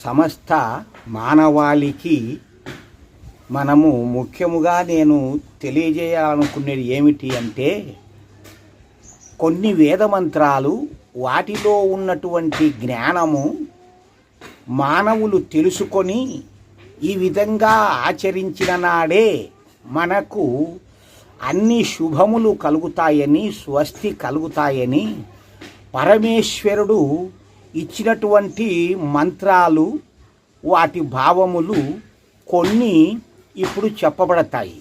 సమస్త మానవాళికి మనము ముఖ్యముగా నేను తెలియజేయాలనుకునేది ఏమిటి అంటే కొన్ని వేదమంత్రాలు వాటిలో ఉన్నటువంటి జ్ఞానము మానవులు తెలుసుకొని ఈ విధంగా ఆచరించిన నాడే మనకు అన్ని శుభములు కలుగుతాయని స్వస్తి కలుగుతాయని పరమేశ్వరుడు ఇచ్చినటువంటి మంత్రాలు వాటి భావములు కొన్ని ఇప్పుడు చెప్పబడతాయి.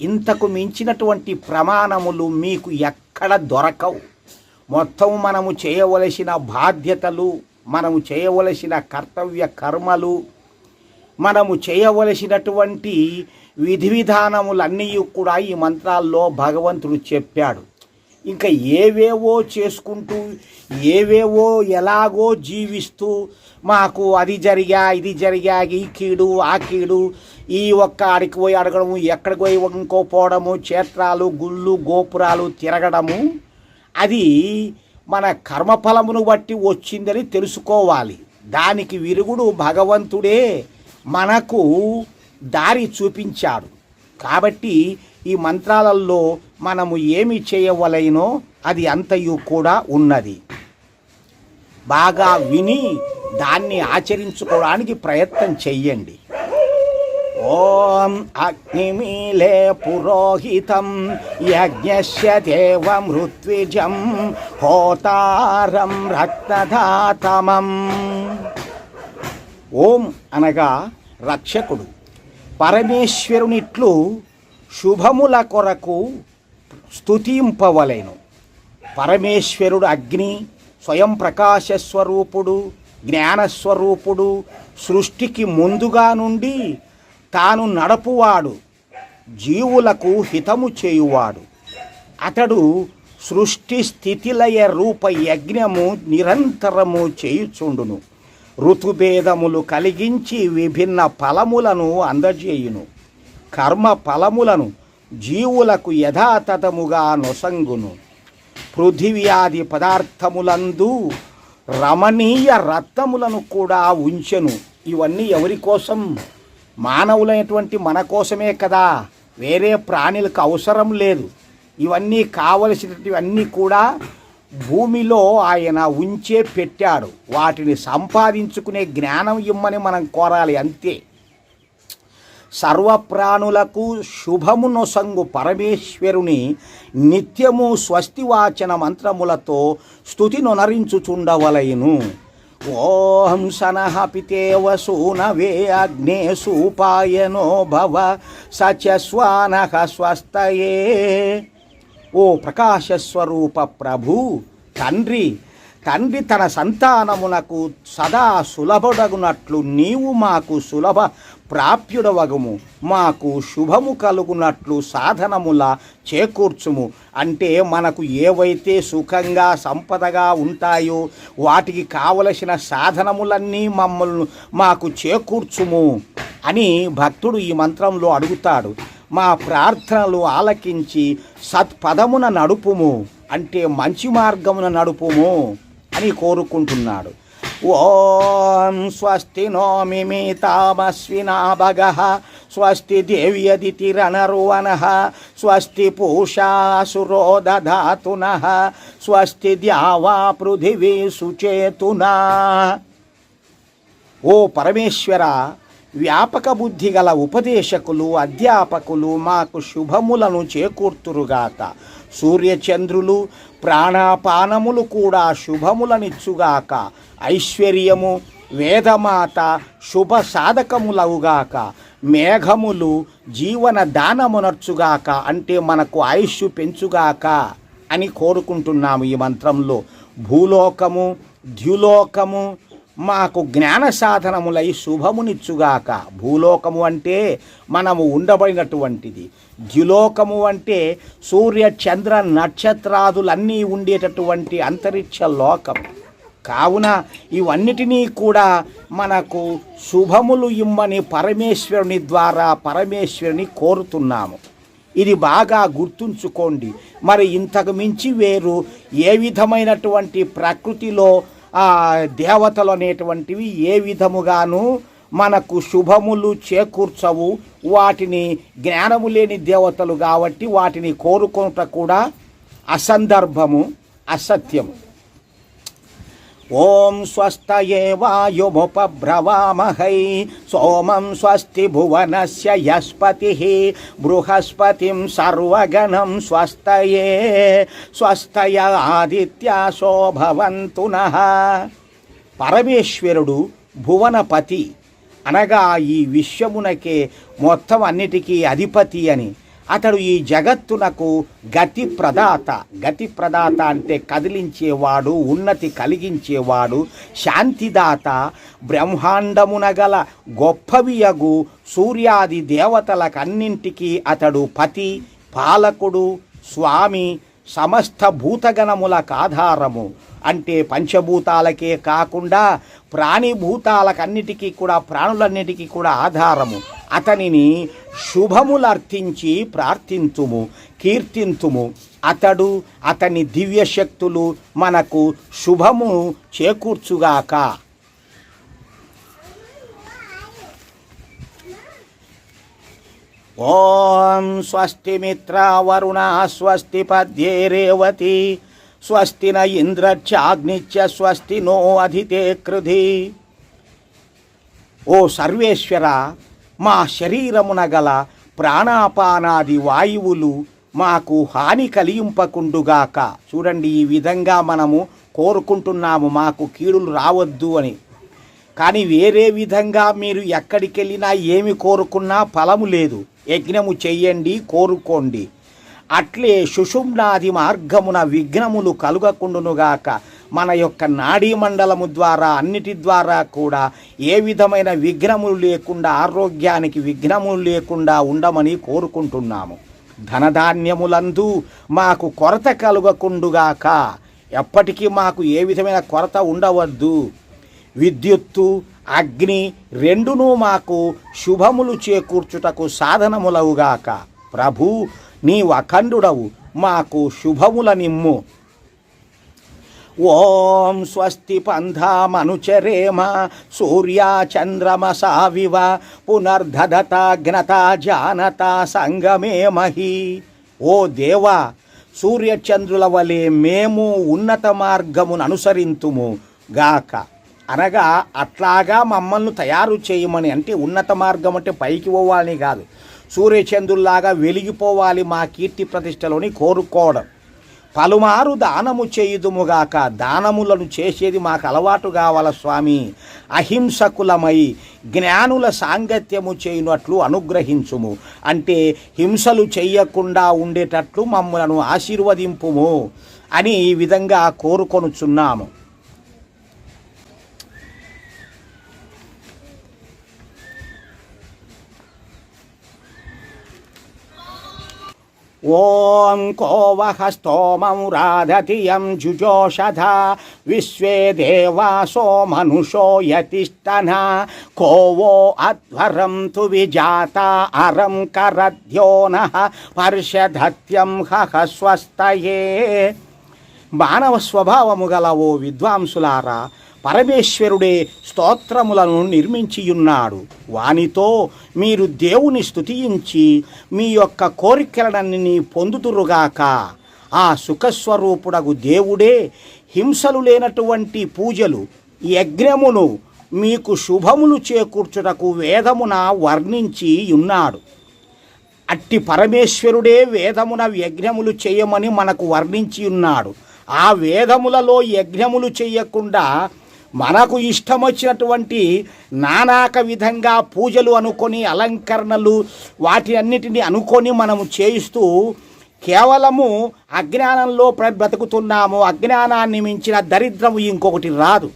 ఇంతకు మించినటువంటి ప్రమాణములు మీకు ఎక్కడ దొరకవు. మొత్తం మనము చేయవలసిన బాధ్యతలు మనము చేయవలసిన కర్తవ్య కర్మలు మనము చేయవలసినటువంటి విధి విధానములన్నీ కూడా ఈ మంత్రాల్లో భగవంతుడు చెప్పాడు. ఇంకా ఏవేవో చేసుకుంటూ ఏవేవో ఎలాగో జీవిస్తూ మాకు అది జరిగా ఇది జరిగా ఈ కీడు ఆ కీడు ఈ ఒక్క ఆడికి పోయి అడగడము ఎక్కడికి పోయి ఇంకో పోవడము క్షేత్రాలు గుళ్ళు గోపురాలు తిరగడము అది మన కర్మఫలమును బట్టి వచ్చిందని తెలుసుకోవాలి. దానికి విరుగుడు భగవంతుడే మనకు దారి చూపించాడు. కాబట్టి ఈ మంత్రాలలో మనము ఏమి చేయవలైనో అది అంతయు కూడా ఉన్నది. బాగా విని దాన్ని ఆచరించుకోవడానికి ప్రయత్నం చెయ్యండి. ఓం అగ్నిమీలే పురోహితం యజ్ఞస్య దేవమృత్విజం హోతారం రక్తధాతమం ఓం అనగా రక్షకుడు. పరమేశ్వరునిట్లు శుభముల కొరకు స్థుతింపవలేను పరమేశ్వరుడు అగ్ని స్వయం ప్రకాశ స్వరూపుడు జ్ఞానస్వరూపుడు సృష్టికి ముందుగా నుండి తాను నడపువాడు జీవులకు హితము చేయువాడు. అతడు సృష్టి స్థితిలయ రూప యజ్ఞము నిరంతరము చేయుచుండును. ఋతుభేదములు కలిగించి విభిన్న ఫలములను అందజేయును. కర్మ ఫలములను జీవులకు యథాతథముగా నొసంగును. పృథివ్యాది పదార్థములందు రమణీయ రత్నములను కూడా ఉంచెను. ఇవన్నీ ఎవరి కోసం? మానవులైనటువంటి మన కోసమే కదా. వేరే ప్రాణులకు అవసరం లేదు. ఇవన్నీ కావలసినవన్నీ కూడా భూమిలో ఆయన ఉంచే పెట్టాడు. వాటిని సంపాదించుకునే జ్ఞానం ఇమ్మని మనం కోరాలి అంతే. సర్వప్రాణులకు శుభము నొసంగు పరమేశ్వరుని నిత్యము స్వస్తివాచన మంత్రములతో స్థుతి నొనరించుచుండవలయును. ఓం సనః పితేవ సూనవే అగ్నే సూపాయనో భవ సచస్వానః స్వస్తయే ఓ ప్రకాశస్వరూప ప్రభు తండ్రి తండ్రి తన సంతానమునకు సదా సులభడగునట్లు నీవు మాకు సులభ ప్రాప్యుడవగుము. మాకు శుభము కలుగునట్లు సాధనముల చేకూర్చుము. అంటే మనకు ఏవైతే సుఖంగా సంపదగా ఉంటాయో వాటికి కావలసిన సాధనములన్నీ మమ్మల్ని మాకు చేకూర్చుము అని భక్తుడు ఈ మంత్రంలో అడుగుతాడు. మా ప్రార్థనలు ఆలకించి సత్పదమున నడుపుము అంటే మంచి మార్గమున నడుపుము అని కోరుకుంటున్నాడు. ఓం స్వస్తి నోమి భగ స్వస్తి దేవ్యదితిరణరువన స్వస్తి పూషాసురో దధాతున స్వస్తి ద్యావా పృథివీ సుచేతునా. ఓ పరమేశ్వర వ్యాపక బుద్ధి గల ఉపదేశకులు అధ్యాపకులు మాకు శుభములను చేకూర్తురుగాక. సూర్యచంద్రులు ప్రాణాపానములు కూడా శుభములనిచ్చుగాక. ఐశ్వర్యము వేదమాత శుభ సాధకములవుగాక. మేఘములు జీవన దానమునర్చుగాక అంటే మనకు ఆయుష్ పెంచుగాక అని కోరుకుంటున్నాము ఈ మంత్రంలో. భూలోకము ద్యులోకము మాకు జ్ఞాన సాధనములై శుభమునిచ్చుగాక. భూలోకము అంటే మనము ఉండబడినటువంటిది. ద్యులోకము అంటే సూర్య చంద్ర నక్షత్రాదులన్నీ ఉండేటటువంటి అంతరిక్ష లోకం. కావున ఇవన్నిటినీ కూడా మనకు శుభములు ఇమ్మని పరమేశ్వరుని ద్వారా పరమేశ్వరుని కోరుతున్నాము. ఇది బాగా గుర్తుంచుకోండి. మరి ఇంతకు మించి వేరు ఏ విధమైనటువంటి ప్రకృతిలో దేవతలు అనేటువంటివి ఏ విధముగాను మనకు శుభములు చేకూర్చవు. వాటిని జ్ఞానము లేని దేవతలు కాబట్టి వాటిని కోరుకొనుట కూడా అసందర్భము అసత్యము. ఓం స్వస్తయే వాయుముపభ్రవామహై. సోమం స్వస్తి భువనస్య యస్పతి. బృహస్పతిం సర్వగణం స్వస్తయే స్వస్తయ ఆదిత్యాశో భవంతు పరమేశ్వరుడు భువనపతి అనగా ఈ విశ్వమునకే మొత్తం అన్నిటికీ అధిపతి అని అతడు ఈ జగత్తునకు గతి ప్రదాత గతి ప్రదాత అంటే కదిలించేవాడు ఉన్నతి కలిగించేవాడు శాంతిదాత బ్రహ్మాండమున గల గొప్పవియగు సూర్యాది దేవతలకన్నింటికీ అతడు పతి పాలకుడు స్వామి సమస్త భూతగణములకు ఆధారము అంటే పంచభూతాలకే కాకుండా ప్రాణిభూతాలకన్నిటికీ కూడా ప్రాణులన్నిటికీ కూడా ఆధారము. అతనిని శుభములర్తించి ప్రార్థించుము కీర్తింతుము అతడు అతని దివ్యశక్తులు మనకు శుభము చేకూర్చుగాక. ఓం స్వస్తి మిత్ర వరుణ స్వస్తి పద్యే రేవతి స్వస్తి న ఇంద్రచ్చాగ్నిచ్చ స్వస్తి నో అధితే కృధి. ఓ సర్వేశ్వర మా శరీరమున గల ప్రాణాపానాది వాయువులు మాకు హాని కలిగింపకుండుగాక. చూడండి ఈ విధంగా మనము కోరుకుంటున్నాము మాకు కీడులు రావద్దు అని. కానీ వేరే విధంగా మీరు ఎక్కడికి వెళ్ళినా ఏమి కోరుకున్నా ఫలము లేదు. యజ్ఞము చెయ్యండి కోరుకోండి. అట్లే సుషుమ్నాది మార్గమున విఘ్నములు కలుగకుండునుగాక మన యొక్క నాడీ మండలము ద్వారా అన్నిటి ద్వారా కూడా ఏ విధమైన విఘ్నములు లేకుండా ఆరోగ్యానికి విఘ్నములు లేకుండా ఉండమని కోరుకుంటున్నాము. ధనధాన్యములందు మాకు కొరత కలుగకుండుగాక ఎప్పటికీ మాకు ఏ విధమైన కొరత ఉండవద్దు. విద్యుత్తు అగ్ని రెండునూ మాకు శుభములు చేకూర్చుటకు సాధనములవుగాక. ప్రభు నీవు అఖండుడవు మాకు శుభముల నిమ్ము ఓం స్వస్తి పంథామనుచరేమ సూర్యా చంద్రమసావివ పునర్ధదతాగ్నత జానత సంగమే మహి. ఓ దేవా సూర్యచంద్రుల వలె మేము ఉన్నత మార్గమును అనుసరింతుము గాక. అనగా అట్లాగా మమ్మల్ని తయారు చేయమని అంటే ఉన్నత మార్గం అంటే పైకి పోవాలని కాదు. సూర్యచంద్రుల్లాగా వెలిగిపోవాలి మా కీర్తి ప్రతిష్టలోని కోరుకోవడం. పలుమారు దానము చేయుదుముగాక దానములను చేసేది మాకు అలవాటు కావాల స్వామి. అహింసకులమై జ్ఞానుల సాంగత్యము చేయునట్లు అనుగ్రహించుము. అంటే హింసలు చేయకుండా ఉండేటట్లు మమ్మలను ఆశీర్వదింపుము అని ఈ విధంగా కోరుకొనుచున్నాము. ఓం కోవహ స్తోమం రాధతి యం జుజోషధ విశ్వే దేవాసో మనుషో యతిష్టన కోవో అధ్వరం తు విజాత అరం కరద్యోన పర్షధత్యం హహ స్వస్తయే మానవ స్వభావము గల ఓ విద్వాంసులారా పరమేశ్వరుడే స్తోత్రములను నిర్మించియున్నాడు. వానితో మీరు దేవుని స్తుతించి మీ యొక్క కోరికలనన్ని పొందుతురుగాక. ఆ సుఖస్వరూపుడగు దేవుడే హింసలు లేనటువంటి పూజలు యజ్ఞమును మీకు శుభములు చేకూర్చుటకు వేదమున వర్ణించి ఉన్నాడు. అట్టి పరమేశ్వరుడే వేదమున యజ్ఞములు చేయమని మనకు వర్ణించి ఉన్నాడు. ఆ వేదములలో యజ్ఞములు చేయకుండా మనకు ఇష్టం వచ్చినటువంటి నానాక విధంగా పూజలు అనుకొని అలంకరణలు వాటి అన్నిటిని అనుకొని మనము చేయిస్తూ కేవలము అజ్ఞానంలో ప్ర- బ్రతుకుతున్నాము. అజ్ఞానాన్ని మించిన దరిద్రము ఇంకొకటి రాదు.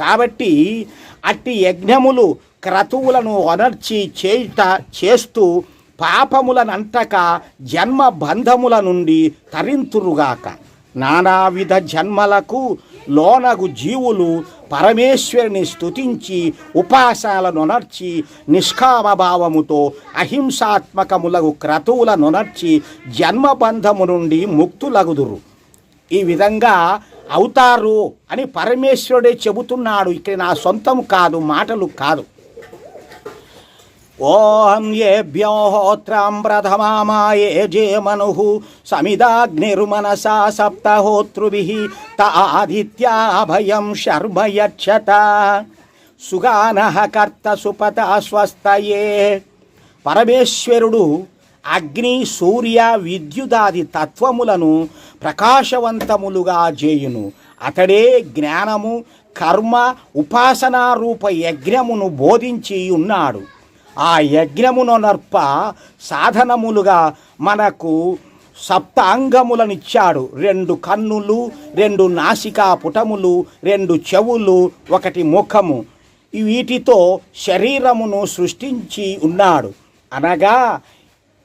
కాబట్టి అట్టి యజ్ఞములు క్రతువులను అనర్చి చేయుట చేస్తూ పాపములనంటక జన్మ బంధముల నుండి తరింతురుగాక. నానావిధ జన్మలకు లోనగు జీవులు పరమేశ్వరుని స్తుతించి ఉపాసాల నొనర్చి నిష్కామభావముతో అహింసాత్మకములగు క్రతువుల నొనర్చి జన్మబంధము నుండి ముక్తులగుదురు. ఈ విధంగా అవుతారు అని పరమేశ్వరుడే చెబుతున్నాడు. ఇక్కడ నా సొంతం కాదు మాటలు కాదు. ఓం ఏభ్యో హోత్రం ప్రథమామాయే జే మను సమిదాగ్నిర్మనసా సప్తహోతృభి త ఆదిత్యాభయం శర్మ యచ్చత సుగాన కర్త సుపత స్వస్తయే పరమేశ్వరుడు అగ్ని సూర్య విద్యుదాది తత్వములను ప్రకాశవంతములుగా చేయును అతడే జ్ఞానము కర్మ ఉపాసనా రూప యజ్ఞమును బోధించి ఉన్నాడు ఆ యజ్ఞమును నర్ప సాధనములుగా మనకు సప్తాంగములనిచ్చాడు. రెండు కన్నులు రెండు నాసికా పుటములు రెండు చెవులు ఒకటి ముఖము. వీటితో శరీరమును సృష్టించి ఉన్నాడు. అనగా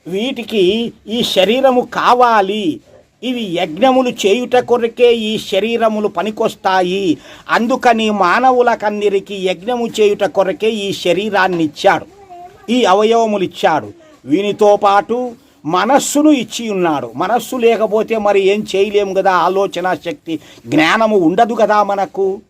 వీటికి ఈ శరీరము కావాలి. ఇవి యజ్ఞములు చేయుట కొరకే ఈ శరీరములు పనికొస్తాయి. అందుకని మానవులకందరికి యజ్ఞము చేయుట కొరకే ఈ శరీరాన్ని ఇచ్చాడు ఈ అవయవములు ఇచ్చాడు. వీనితో పాటు మనస్సును ఇచ్చి ఉన్నాడు. మనస్సు లేకపోతే మరి ఏం చేయలేము కదా ఆలోచన శక్తి జ్ఞానము ఉండదు కదా మనకు?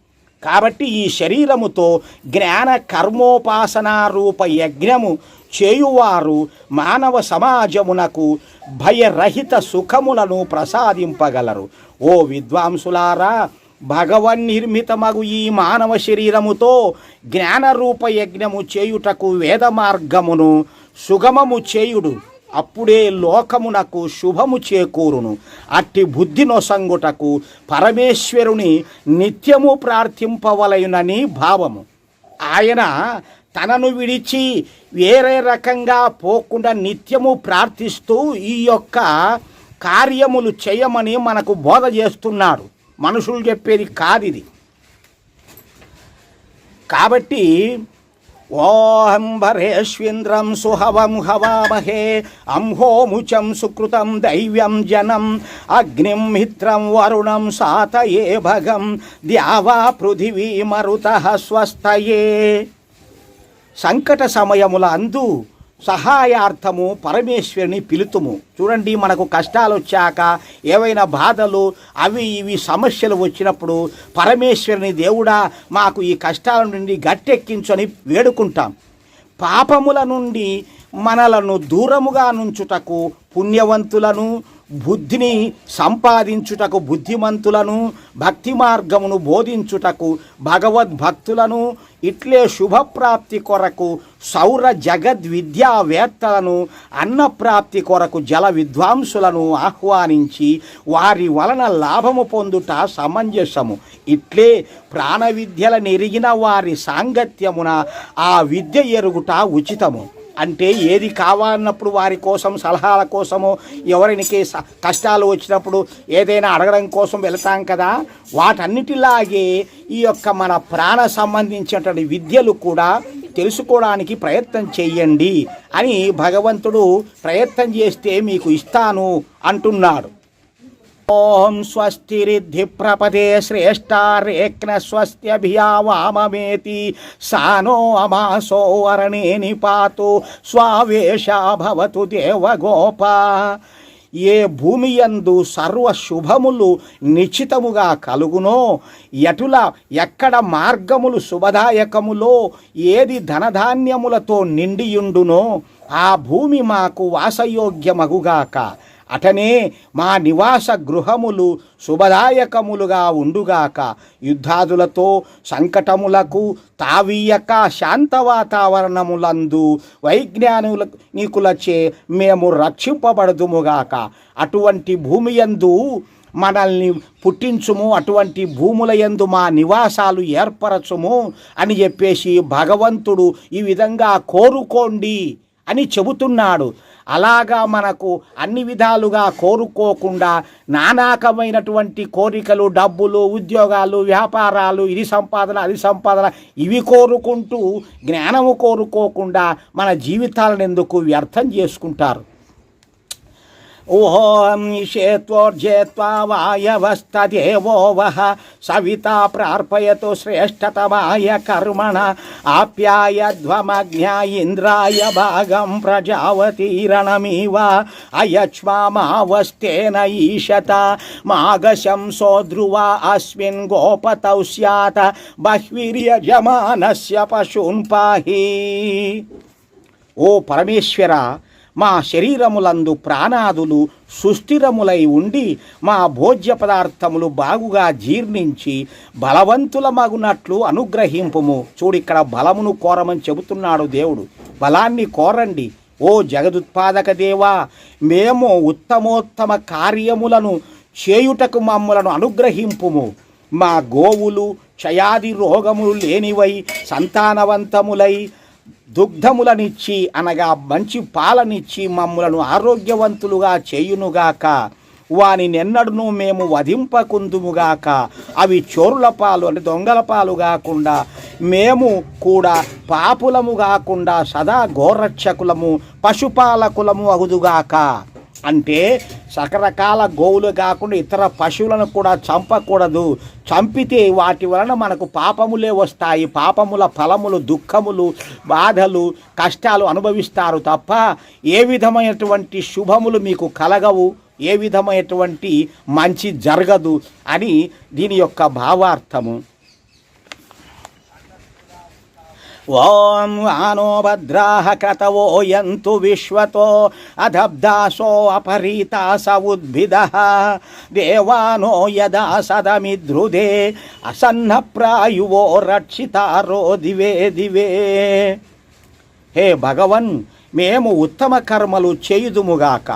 కాబట్టి ఈ శరీరముతో జ్ఞాన కర్మోపాసన రూప యజ్ఞము చేయువారు మానవ సమాజమునకు భయరహిత సుఖములను ప్రసాదింపగలరు. ఓ విద్వాంసులారా భగవన్నిర్మితమగు ఈ మానవ శరీరముతో జ్ఞానరూప యజ్ఞము చేయుటకు వేద మార్గమును సుగమము చేయుడు. అప్పుడే లోకమునకు శుభము చేకూరును. అట్టి బుద్ధి నొసంగుటకు పరమేశ్వరుని నిత్యము ప్రార్థింపవలయునని భావము. ఆయన తనను విడిచి వేరే రకంగా పోకుండా నిత్యము ప్రార్థిస్తూ ఈ యొక్క కార్యములు చేయమని మనకు బోధ చేస్తున్నాడు. మనుషులు చెప్పేది కాదు ఇది కాబట్టి ఓహం భరేష్వింద్రం సుహవం హవామహే అంహోముచం సుకృతం దైవ్యం జనం అగ్నిం మిత్రం వరుణం సాతయే భగం ద్యావా పృథివీ మరుత స్వస్థయే. సంకట సమయముల అందు సహాయార్థము పరమేశ్వరుని పిలుతుము. చూడండి మనకు కష్టాలు వచ్చాక ఏవైనా బాధలు అవి ఇవి సమస్యలు వచ్చినప్పుడు పరమేశ్వరుని దేవుడా మాకు ఈ కష్టాల నుండి గట్టెక్కించని వేడుకుంటాం. పాపముల నుండి మనలను దూరముగా నుంచుటకు పుణ్యవంతులను బుద్ధిని సంపాదించుటకు బుద్ధిమంతులను భక్తి మార్గమును బోధించుటకు భగవద్భక్తులను ఇట్లే శుభప్రాప్తి కొరకు సౌర జగద్విద్యావేత్తలను అన్నప్రాప్తి కొరకు జల విద్వాంసులను ఆహ్వానించి వారి వలన లాభము పొందుట సమంజసము. ఇట్లే ప్రాణ విద్యల నెరిగిన వారి సాంగత్యమున ఆ విద్య ఎరుగుట ఉచితము. అంటే ఏది కావాలన్నప్పుడు వారి కోసం సలహాల కోసము ఎవరికి కష్టాలు వచ్చినప్పుడు ఏదైనా అడగడం కోసం వెళతాం కదా. వాటన్నిటిలాగే ఈ యొక్క మన ప్రాణ సంబంధించినటువంటి విద్యలు కూడా తెలుసుకోవడానికి ప్రయత్నం చెయ్యండి అని భగవంతుడు ప్రయత్నం చేస్తే మీకు ఇస్తాను అంటున్నాడు. ఓం స్వస్తిరిద్ధి ప్రపదే శ్రేష్టారేక్న స్వస్త్యభియావామేతి సానో అమాసో వరణే నిపాతు స్వావేశాభవతు దేవగోప. ఏ భూమి యందు సర్వ శుభములు నిశ్చితముగా కలుగునో ఎటుల ఎక్కడ మార్గములు శుభదాయకములో ఏది ధనధాన్యములతో నిండియుండునో ఆ భూమి మాకు వాసయోగ్యమగుగాక. అటనే మా నివాస గృహములు శుభదాయకములుగా ఉండుగాక. యుద్ధాదులతో సంకటములకు తావీయక శాంత వాతావరణములందు వైజ్ఞానికులచే మేము రక్షింపబడదుముగాక. అటువంటి భూమి యందు మనల్ని పుట్టించుము అటువంటి భూముల యందు మా నివాసాలు ఏర్పరచుము అని చెప్పేసి భగవంతుడు ఈ విధంగా కోరుకోండి అని చెబుతున్నాడు. అలాగా మనకు అన్ని విధాలుగా కోరుకోకుండా నానాకమైనటువంటి కోరికలు డబ్బులు ఉద్యోగాలు వ్యాపారాలు ఇది సంపాదన అది సంపాదన ఇవి కోరుకుంటూ జ్ఞానము కోరుకోకుండా మన జీవితాలను ఎందుకు వ్యర్థం చేసుకుంటారు? ఓం నిషేత్వోర్జేత్వా వాయవస్తదేవో వః సవితా ప్రార్పయతు శ్రేష్టతమాయ కర్మణ ఆప్యాయధ్వమజ్ఞా ఇంద్రాయ భాగం ప్రజావతీరణమివ అయక్ష్మావస్తేన ఈషత మాగశంసో ధ్రువ అస్మిన్ గోపతౌ స్యాత బహ్వీర్యజమానస్య పశూన్ పాహి ఓ పరమేశ్వర మా శరీరములందు ప్రాణాదులు సుస్థిరములై ఉండి మా భోజ్య పదార్థములు బాగుగా జీర్ణించి బలవంతులమగునట్లు అనుగ్రహింపుము. చూడు ఇక్కడ బలమును కోరమని చెబుతున్నాడు దేవుడు. బలాన్ని కోరండి. ఓ జగదుత్పాదక దేవా మేము ఉత్తమోత్తమ కార్యములను చేయుటకు మమ్ములను అనుగ్రహింపుము. మా గోవులు క్షయాది రోగములు లేనివై సంతానవంతములై దుగ్ధములనిచ్చి అనగా మంచి పాలనిచ్చి మమ్ములను ఆరోగ్యవంతులుగా చేయునుగాక. వాని నెన్నడును మేము వధింపకుందుముగాక. అవి చోరుల పాలు అంటే దొంగల పాలు కాకుండా మేము కూడా పాపులము కాకుండా సదా గోరక్షకులము పశుపాలకులము అగుదుగాక. అంటే రకరకాల గోవులు కాకుండా ఇతర పశువులను కూడా చంపకూడదు. చంపితే వాటి వలన మనకు పాపములే వస్తాయి. పాపముల ఫలములు దుఃఖములు బాధలు కష్టాలు అనుభవిస్తారు తప్ప ఏ విధమైనటువంటి శుభములు మీకు కలగవు. ఏ విధమైనటువంటి మంచి జరగదు అని దీని యొక్క భావార్థము. ఓం ఆనో భద్రాహ క్రతవో యంతు విశ్వతో అధబ్దాసో అపరీతాస స ఉద్భిద. దేవానో యదా సదమిద్రుదే అసన్న ప్రాయువో రక్షితారో దివే దివే. హే భగవన్ మేము ఉత్తమ కర్మలు చేయుదుముగాక.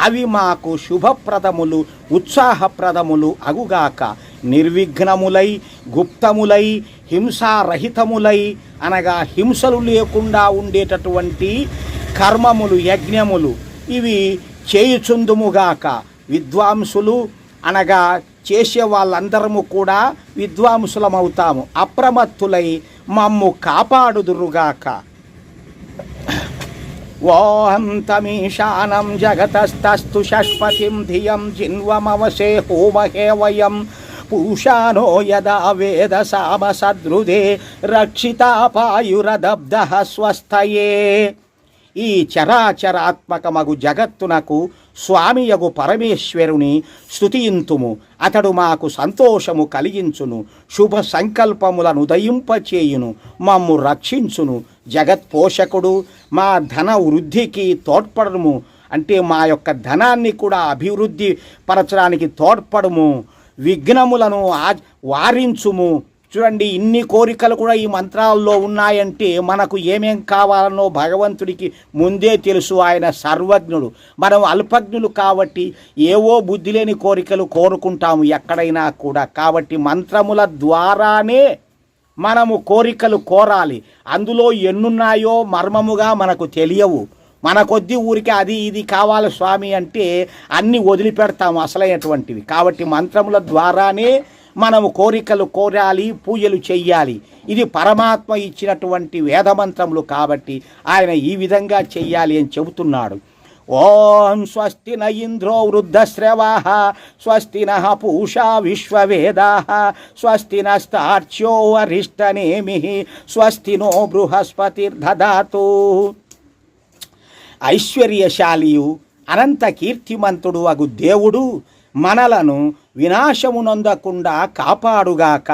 అవి మాకు శుభప్రదములు ఉత్సాహప్రదములు అగుగాక. నిర్విఘ్నములై గుప్తములై హింసారహితములై అనగా హింసలు లేకుండా ఉండేటటువంటి కర్మములు యజ్ఞములు ఇవి చేయుచుందుముగాక. విద్వాంసులు అనగా చేసే వాళ్ళందరము కూడా విద్వాంసులమవుతాము. అప్రమత్తులై మమ్ము కాపాడుదురుగాక. ఓహం తమీశానం జగతస్తస్తు షష్పతిం ధియం జిన్వమవసే హోమహే వయం పూషానో యదా వేద సామ సదృదే రక్షితాపాయురదబ్ధ స్వస్థయే. ఈ చరాచరాత్మకమగు జగత్తునకు స్వామియగు పరమేశ్వరుని స్థుతియింతుము అతడు మాకు సంతోషము కలిగించును. శుభ సంకల్పములను ఉదయింపచేయును మమ్ము రక్షించును. జగత్పోషకుడు మా ధన వృద్ధికి తోడ్పడము. అంటే మా యొక్క ధనాన్ని కూడా అభివృద్ధి పరచడానికి తోడ్పడము. విఘ్నములను ఆ వారించుము. చూడండి ఇన్ని కోరికలు కూడా ఈ మంత్రాల్లో ఉన్నాయంటే మనకు ఏమేం కావాలనో భగవంతుడికి ముందే తెలుసు ఆయన సర్వజ్ఞుడు. మనం అల్పజ్ఞులు కాబట్టి ఏవో బుద్ధి లేని కోరికలు కోరుకుంటాము ఎక్కడైనా కూడా. కాబట్టి మంత్రముల ద్వారానే మనము కోరికలు కోరాలి. అందులో ఎన్నున్నాయో మర్మముగా మనకు తెలియవు. మన కొద్ది ఊరికి అది ఇది కావాలి స్వామి అంటే అన్ని వదిలిపెడతాము అసలైనటువంటివి. కాబట్టి మంత్రముల ద్వారానే మనము కోరికలు కోరాలి పూజలు చెయ్యాలి. ఇది పరమాత్మ ఇచ్చినటువంటి వేదమంత్రములు కాబట్టి ఆయన ఈ విధంగా చెయ్యాలి అని చెబుతున్నాడు. ఓం స్వస్తి న ఇంద్రో వృద్ధశ్రవా స్వస్తి న పూషా విశ్వవేదా స్వస్తి నస్తార్చ్యో అరిష్టనేమి స్వస్తి నో బృహస్పతిర్దదాతు. ఐశ్వర్యశాలియు అనంత కీర్తిమంతుడు అగు దేవుడు మనలను వినాశమునొందకుండా కాపాడుగాక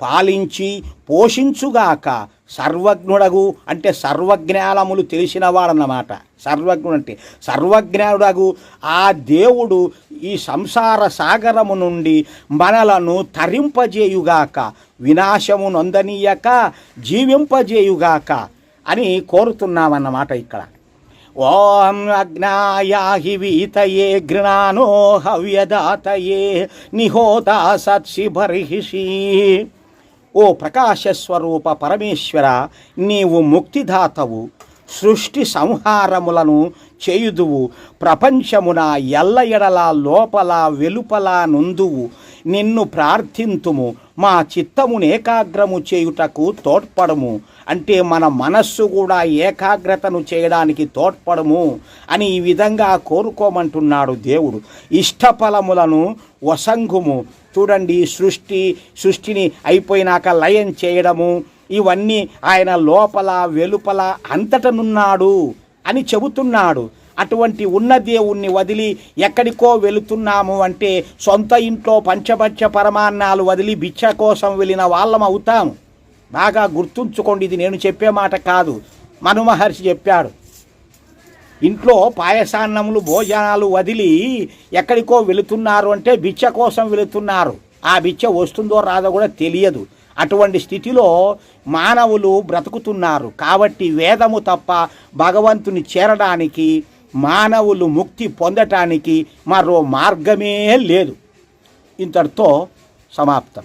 పాలించి పోషించుగాక సర్వజ్ఞుడగు అంటే సర్వజ్ఞానములు తెలిసినవాడన్నమాట సర్వజ్ఞుడు అంటే సర్వజ్ఞానుడగు ఆ దేవుడు ఈ సంసార సాగరము నుండి మనలను తరింపజేయుగాక వినాశము నొందనీయక జీవింపజేయుగాక అని కోరుతున్నామన్నమాట ఇక్కడ. ఓం అగ్నాయాహి వీతయే గృణానో హవ్యదాతయే నిహోతా సత్సి బర్హిషి ఓ ప్రకాశస్వరూప పరమేశ్వర నీవు ముక్తిదాతవు సృష్టి సంహారములను చేయుదువు ప్రపంచమున ఎల్ల ఎడల లోపల వెలుపల నుందువు నిన్ను ప్రార్థింతుము మా చిత్తమును ఏకాగ్రము చేయుటకు తోడ్పడము. అంటే మన మనస్సు కూడా ఏకాగ్రతను చేయడానికి తోడ్పడము అని ఈ విధంగా కోరుకోమంటున్నాడు దేవుడు. ఇష్టఫలములను వసంగుము. చూడండి సృష్టి సృష్టిని అయిపోయినాక లయం చేయడము ఇవన్నీ ఆయన లోపల వెలుపల అంతటనున్నాడు అని చెబుతున్నాడు. అటువంటి ఉన్న దేవుణ్ణి వదిలి ఎక్కడికో వెళుతున్నాము అంటే సొంత ఇంట్లో పంచపంచ పరమాన్నాలు వదిలి భిక్ష కోసం వెళ్ళిన వాళ్ళం అవుతాము. బాగా గుర్తుంచుకోండి ఇది నేను చెప్పే మాట కాదు. మను మహర్షి చెప్పాడు ఇంట్లో పాయసాన్నములు భోజనాలు వదిలి ఎక్కడికో వెళుతున్నారు అంటే బిచ్చ కోసం వెళుతున్నారు. ఆ బిచ్చ వస్తుందో రాదో కూడా తెలియదు. అటువంటి స్థితిలో మానవులు బ్రతుకుతున్నారు. కాబట్టి వేదము తప్ప భగవంతుని చేరడానికి మానవులు ముక్తి పొందటానికి మరో మార్గమే లేదు. ఇంతటితో సమాప్తం.